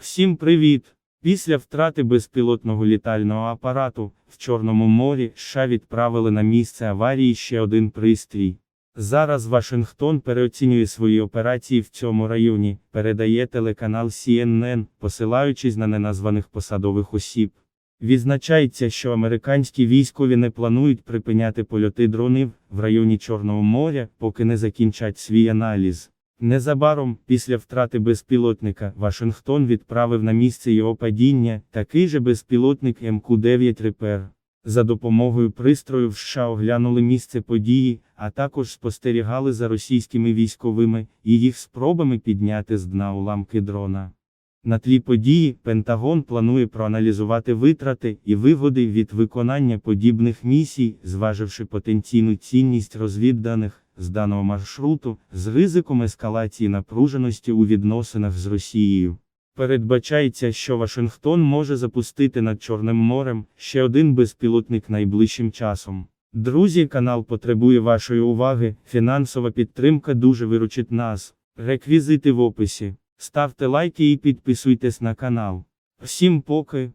Всім привіт! Після втрати безпілотного літального апарату в Чорному морі США відправили на місце аварії ще один пристрій. Зараз Вашингтон переоцінює свої операції в цьому районі, передає телеканал CNN, посилаючись на неназваних посадових осіб. Відзначається, що американські військові не планують припиняти польоти дронів в районі Чорного моря, поки не закінчать свій аналіз. Незабаром, після втрати безпілотника, Вашингтон відправив на місце його падіння такий же безпілотник МК-9 Репер. За допомогою пристрою в США оглянули місце події, а також спостерігали за російськими військовими і їх спробами підняти з дна уламки дрона. На тлі події Пентагон планує проаналізувати витрати і вигоди від виконання подібних місій, зваживши потенційну цінність розвідданих з даного маршруту, з ризиком ескалації напруженості у відносинах з Росією. Передбачається, що Вашингтон може запустити над Чорним морем ще один безпілотник найближчим часом. Друзі, канал потребує вашої уваги, фінансова підтримка дуже виручить нас. Реквізити в описі. Ставте лайки і підписуйтесь на канал. Всім поки.